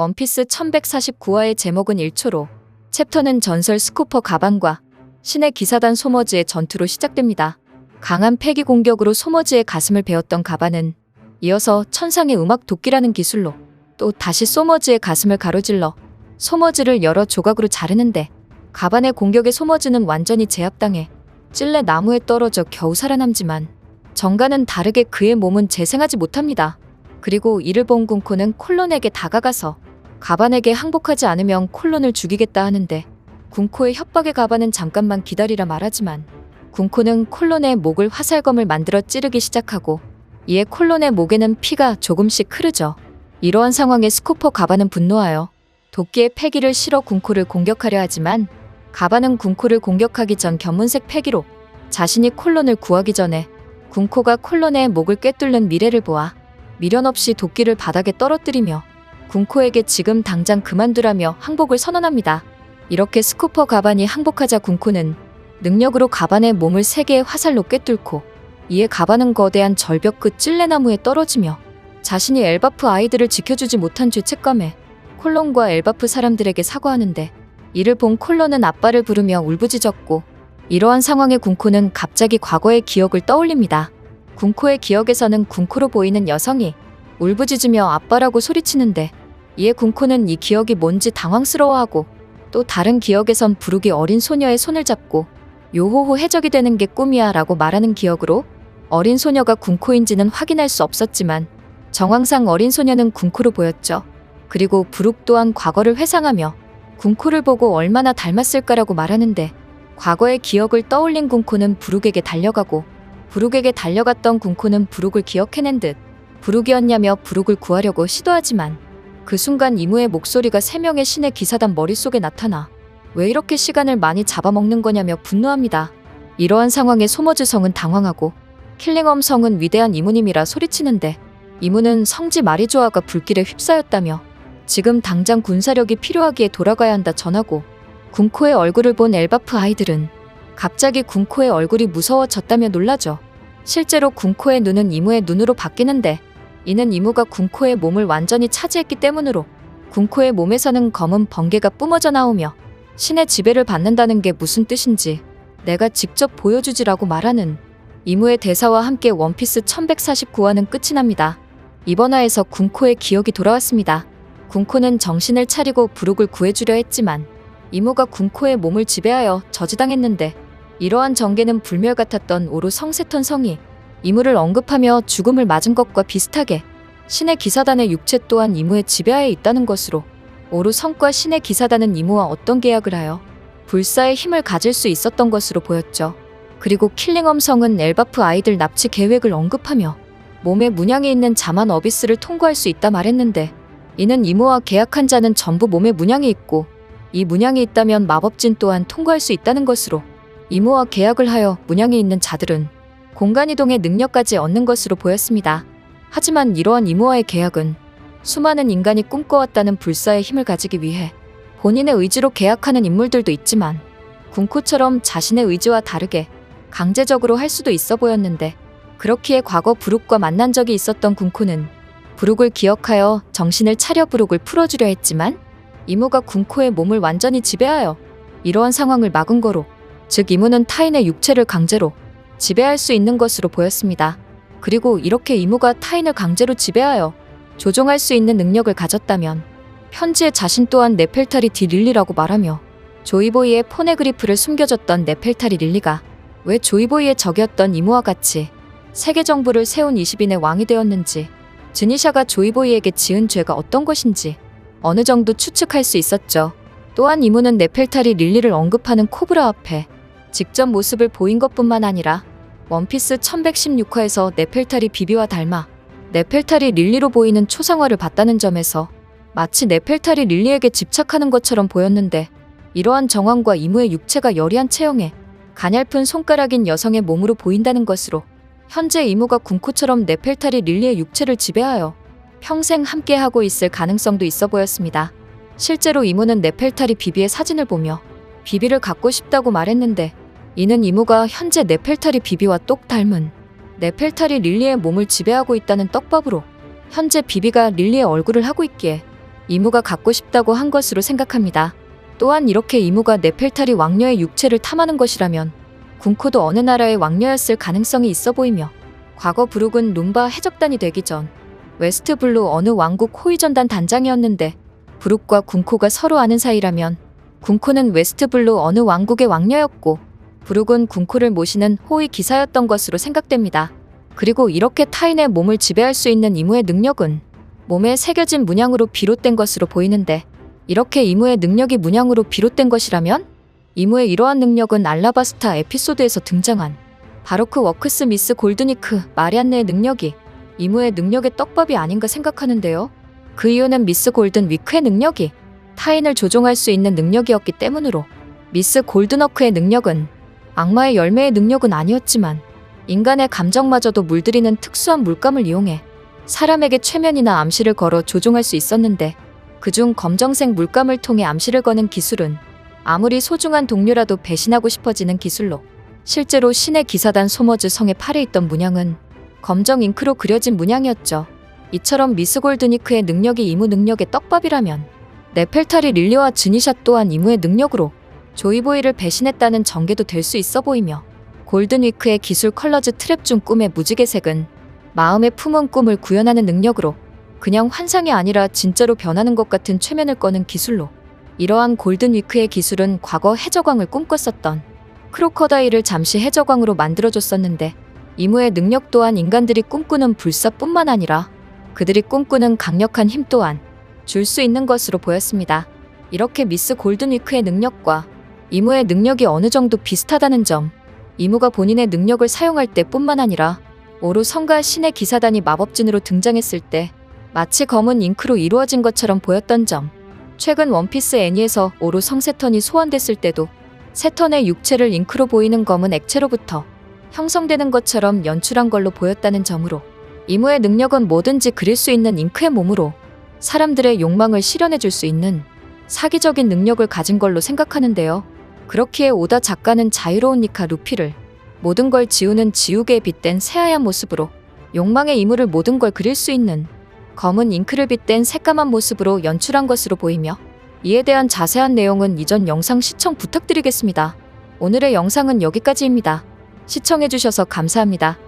원피스 1149화의 제목은 1초로 챕터는 전설 스쿠퍼 가방과 신의 기사단 소머즈의 전투로 시작됩니다. 강한 패기 공격으로 소머즈의 가슴을 베었던 가반은 이어서 천상의 음악 도끼라는 기술로 또 다시 소머즈의 가슴을 가로질러 소머즈를 여러 조각으로 자르는데 가반의 공격에 소머즈는 완전히 제압당해 찔레 나무에 떨어져 겨우 살아남지만 정가는 다르게 그의 몸은 재생하지 못합니다. 그리고 이를 본 군코는 콜론에게 다가가서 가반에게 항복하지 않으면 콜론을 죽이겠다 하는데 군코의 협박에 가반은 잠깐만 기다리라 말하지만 군코는 콜론의 목을 화살검을 만들어 찌르기 시작하고 이에 콜론의 목에는 피가 조금씩 흐르죠. 이러한 상황에 스코퍼 가반은 분노하여 도끼의 패기를 실어 군코를 공격하려 하지만 가반은 군코를 공격하기 전 견문색 패기로 자신이 콜론을 구하기 전에 군코가 콜론의 목을 꿰뚫는 미래를 보아 미련 없이 도끼를 바닥에 떨어뜨리며 군코에게 지금 당장 그만두라며 항복을 선언합니다. 이렇게 스쿠퍼 가반이 항복하자 군코는 능력으로 가반의 몸을 세 개의 화살로 꿰뚫고 이에 가반은 거대한 절벽 끝 찔레나무에 떨어지며 자신이 엘바프 아이들을 지켜주지 못한 죄책감에 콜론과 엘바프 사람들에게 사과하는데 이를 본 콜론은 아빠를 부르며 울부짖었고 이러한 상황에 군코는 갑자기 과거의 기억을 떠올립니다. 군코의 기억에서는 군코로 보이는 여성이 울부짖으며 아빠라고 소리치는데 이에 군코는 이 기억이 뭔지 당황스러워하고 또 다른 기억에선 부르기 어린 소녀의 손을 잡고 요호호 해적이 되는 게 꿈이야 라고 말하는 기억으로 어린 소녀가 군코인지는 확인할 수 없었지만 정황상 어린 소녀는 군코로 보였죠. 그리고 부룩 또한 과거를 회상하며 군코를 보고 얼마나 닮았을까라고 말하는데 과거의 기억을 떠올린 군코는 부룩에게 달려가고 부룩에게 달려갔던 군코는 부룩을 기억해낸 듯 부룩이었냐며 부룩을 구하려고 시도하지만 그 순간 이무의 목소리가 세 명의 신의 기사단 머릿속에 나타나 왜 이렇게 시간을 많이 잡아먹는 거냐며 분노합니다. 이러한 상황에 소머즈 성은 당황하고 킬링엄 성은 위대한 이무님이라 소리치는데 이무는 성지 마리조아가 불길에 휩싸였다며 지금 당장 군사력이 필요하기에 돌아가야 한다 전하고 군코의 얼굴을 본 엘바프 아이들은 갑자기 군코의 얼굴이 무서워졌다며 놀라죠. 실제로 군코의 눈은 이무의 눈으로 바뀌는데 이는 이무가 군코의 몸을 완전히 차지했기 때문으로 군코의 몸에서는 검은 번개가 뿜어져 나오며 신의 지배를 받는다는 게 무슨 뜻인지 내가 직접 보여주지라고 말하는 이무의 대사와 함께 원피스 1149화는 끝이 납니다. 이번 화에서 군코의 기억이 돌아왔습니다. 군코는 정신을 차리고 부룩을 구해주려 했지만 이무가 군코의 몸을 지배하여 저지당했는데 이러한 전개는 불멸 같았던 오루 성세턴 성이 이무를 언급하며 죽음을 맞은 것과 비슷하게 신의 기사단의 육체 또한 이무의 지배하에 있다는 것으로 오루 성과 신의 기사단은 이무와 어떤 계약을 하여 불사의 힘을 가질 수 있었던 것으로 보였죠. 그리고 킬링엄 성은 엘바프 아이들 납치 계획을 언급하며 몸에 문양이 있는 자만 어비스를 통과할 수 있다 말했는데 이는 이무와 계약한 자는 전부 몸에 문양이 있고 이 문양이 있다면 마법진 또한 통과할 수 있다는 것으로 이무와 계약을 하여 문양이 있는 자들은 공간이동의 능력까지 얻는 것으로 보였습니다. 하지만 이러한 이무와의 계약은 수많은 인간이 꿈꿔왔다는 불사의 힘을 가지기 위해 본인의 의지로 계약하는 인물들도 있지만 군코처럼 자신의 의지와 다르게 강제적으로 할 수도 있어 보였는데 그렇기에 과거 부룩과 만난 적이 있었던 군코는 부룩을 기억하여 정신을 차려 부룩을 풀어주려 했지만 이무가 군코의 몸을 완전히 지배하여 이러한 상황을 막은 거로 즉 이무는 타인의 육체를 강제로 지배할 수 있는 것으로 보였습니다. 그리고 이렇게 이무가 타인을 강제로 지배하여 조종할 수 있는 능력을 가졌다면 편지에 자신 또한 네펠타리 디 릴리라고 말하며 조이보이의 포네그리프를 숨겨줬던 네펠타리 릴리가 왜 조이보이의 적이었던 이무와 같이 세계 정부를 세운 20인의 왕이 되었는지 드니샤가 조이보이에게 지은 죄가 어떤 것인지 어느 정도 추측할 수 있었죠. 또한 이무는 네펠타리 릴리를 언급하는 코브라 앞에 직접 모습을 보인 것뿐만 아니라 원피스 1116화에서 네펠타리 비비와 닮아 네펠타리 릴리로 보이는 초상화를 봤다는 점에서 마치 네펠타리 릴리에게 집착하는 것처럼 보였는데 이러한 정황과 이무의 육체가 여리한 체형에 가냘픈 손가락인 여성의 몸으로 보인다는 것으로 현재 이무가 군코처럼 네펠타리 릴리의 육체를 지배하여 평생 함께하고 있을 가능성도 있어 보였습니다. 실제로 이무는 네펠타리 비비의 사진을 보며 비비를 갖고 싶다고 말했는데 이는 이무가 현재 네펠타리 비비와 똑 닮은 네펠타리 릴리의 몸을 지배하고 있다는 떡밥으로 현재 비비가 릴리의 얼굴을 하고 있기에 이무가 갖고 싶다고 한 것으로 생각합니다. 또한 이렇게 이무가 네펠탈이 왕녀의 육체를 탐하는 것이라면 군코도 어느 나라의 왕녀였을 가능성이 있어 보이며 과거 브룩은 룸바 해적단이 되기 전 웨스트 블루 어느 왕국 호위전단 단장이었는데 브룩과 군코가 서로 아는 사이라면 군코는 웨스트 블루 어느 왕국의 왕녀였고 브룩은 군코를 모시는 호위 기사였던 것으로 생각됩니다. 그리고 이렇게 타인의 몸을 지배할 수 있는 이무의 능력은 몸에 새겨진 문양으로 비롯된 것으로 보이는데 이렇게 이무의 능력이 문양으로 비롯된 것이라면 이무의 이러한 능력은 알라바스타 에피소드에서 등장한 바로크 워크스 미스 골드니크 마리안네의 능력이 이무의 능력의 떡밥이 아닌가 생각하는데요. 그 이유는 미스 골든 위크의 능력이 타인을 조종할 수 있는 능력이었기 때문으로 미스 골드너크의 능력은 악마의 열매의 능력은 아니었지만 인간의 감정마저도 물들이는 특수한 물감을 이용해 사람에게 최면이나 암시를 걸어 조종할 수 있었는데 그중 검정색 물감을 통해 암시를 거는 기술은 아무리 소중한 동료라도 배신하고 싶어지는 기술로 실제로 신의 기사단 소머즈 성의 팔에 있던 문양은 검정 잉크로 그려진 문양이었죠. 이처럼 미스 골드니크의 능력이 이무 능력의 떡밥이라면 네펠탈이 릴리와 즈니샷 또한 이무의 능력으로 조이보이를 배신했다는 전개도 될 수 있어 보이며 골든위크의 기술 컬러즈 트랩 중 꿈의 무지개색은 마음에 품은 꿈을 구현하는 능력으로 그냥 환상이 아니라 진짜로 변하는 것 같은 최면을 꺼는 기술로 이러한 골든위크의 기술은 과거 해적왕을 꿈꿨었던 크로커다일을 잠시 해적왕으로 만들어줬었는데 이무의 능력 또한 인간들이 꿈꾸는 불사뿐만 아니라 그들이 꿈꾸는 강력한 힘 또한 줄 수 있는 것으로 보였습니다. 이렇게 미스 골든위크의 능력과 이무의 능력이 어느 정도 비슷하다는 점, 이무가 본인의 능력을 사용할 때뿐만 아니라 오루 성가 신의 기사단이 마법진으로 등장했을 때 마치 검은 잉크로 이루어진 것처럼 보였던 점, 최근 원피스 애니에서 오루 성세턴이 소환됐을 때도 세턴의 육체를 잉크로 보이는 검은 액체로부터 형성되는 것처럼 연출한 걸로 보였다는 점으로 이무의 능력은 뭐든지 그릴 수 있는 잉크의 몸으로 사람들의 욕망을 실현해 줄 수 있는 사기적인 능력을 가진 걸로 생각하는데요. 그렇기에 오다 작가는 자유로운 니카 루피를 모든 걸 지우는 지우개에 빗댄 새하얀 모습으로 욕망의 이물을 모든 걸 그릴 수 있는 검은 잉크를 빗댄 새까만 모습으로 연출한 것으로 보이며 이에 대한 자세한 내용은 이전 영상 시청 부탁드리겠습니다. 오늘의 영상은 여기까지입니다. 시청해주셔서 감사합니다.